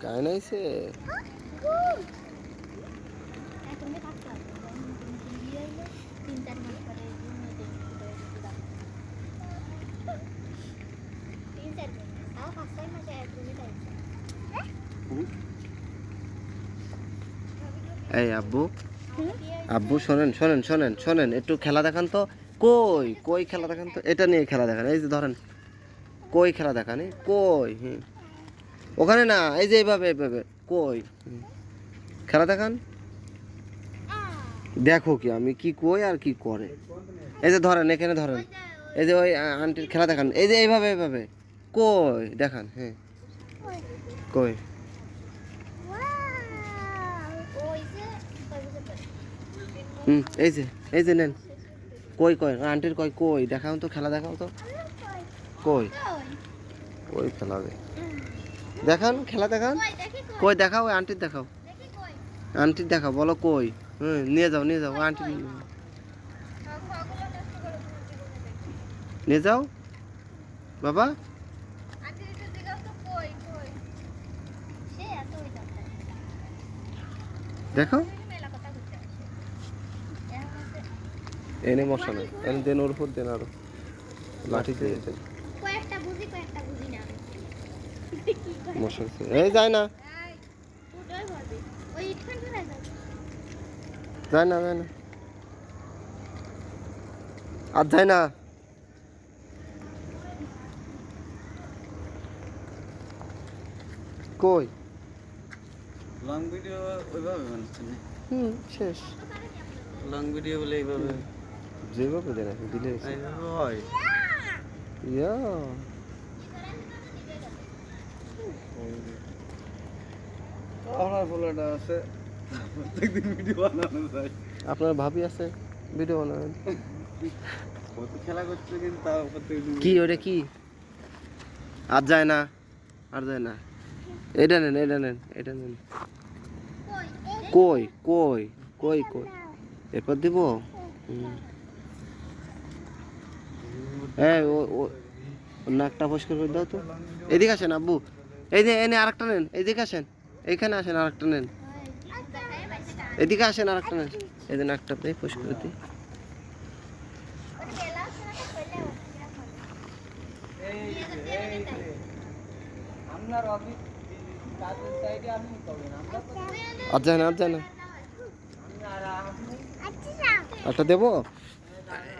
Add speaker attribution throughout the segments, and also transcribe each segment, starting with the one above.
Speaker 1: काय नाही से
Speaker 2: এখনই থাকতে হবে যখন নতুন নতুন বিয়ে হইলো তিন চার মাস পরে জুন হইতে শুরু হয়ে গেছে দাম। তিন চার দিন তাও পাঁচ ছয় মাসে একদমই তাই
Speaker 1: এই আব্বু আব্বু শোনেন শোনেন শোনেন শোনেন একটু খেলা দেখান তো কই কই খেলা দেখান তো এটা নিয়ে খেলা দেখান এই যে ধরেন কই খেলা দেখান এই কই হুম ওখানে না, এই যে এইভাবে এইভাবে। কই? খেলা দেখান দেখো কি, আমি কি কই আর কি করে। এই যে ধরেন, এখানে ধরেন। এই যে ওই আন্টির খেলা দেখান এই যে এইভাবে এইভাবে। কই? দেখান হ্যাঁ। কই? হুম, এই যে এই যে নেন। কই কই? আন্টির কই? কই? দেখাও তো, খেলা দেখাও তো। কই? কই খেলাবে? দেখান খেলা দেখান।
Speaker 2: কই দেখি কই?
Speaker 1: কই দেখাও ওই আন্টির দেখাও।
Speaker 2: দেখি
Speaker 1: আন্টির দেখাও বলো কই? হুম নিয়ে যাও নিয়ে যাও আন্টি নিয়ে যাও। বাবা। দেখো এনে মশা নেই এনে দেন ওর উপর দেন আরও। লাঠি দিয়ে দেন
Speaker 2: কয়েকটা বুঝি কয়েকটা বুঝি না। কি কয়
Speaker 1: মশা আছে। এই যায় না। যায় না যায় না। আর যায় না। কই?
Speaker 3: লং ভিডিও ওইভাবে বানাচ্ছেন
Speaker 1: হুম শেষ।
Speaker 3: লং ভিডিও বলে এইভাবে
Speaker 1: যেভাবে দেন দিলে
Speaker 3: হয়।
Speaker 1: ইয়া।
Speaker 3: আমার ফলোটা আছে। প্রত্যেকদিন ভিডিও বানানো যায়।
Speaker 1: আপনার ভাবি আছে ভিডিও বানাবেন।
Speaker 3: কত খেলা করছে কিন্তু তাও প্রত্যেকদিন
Speaker 1: কি ওটা কি? আর যায় না আর যায় না। এটা নেন এটা নেন এটা নেন।
Speaker 2: কই
Speaker 1: কই কই কই? এরপর দিব? হ্যাঁ ও নাকটা পরিষ্কার করে দাও তো। এদিকে আসেন আব্বু। এই যে এনে আরেকটা নেন এদিকে আসেন। এইখানে আসেন আর
Speaker 2: একটা নেন।
Speaker 1: এদিকে আসেন আরেকটা নেন। এই যে নাকটা দিয়ে পরিষ্কার করে দিই।
Speaker 2: ওর গেলা সেটা কইলে
Speaker 3: আপনার অফিস কাজের সাইডে আপনি করবেন আমরা তো
Speaker 1: আর যায় না, আর যায় না। আরটা দেবো?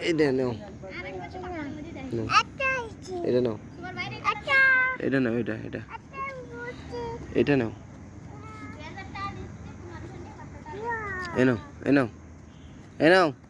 Speaker 1: এইটা নাও। এটা নাও। এটা নাও, এটা এটা। এটা নাও।
Speaker 2: বেজারটা দিচ্ছে তোমার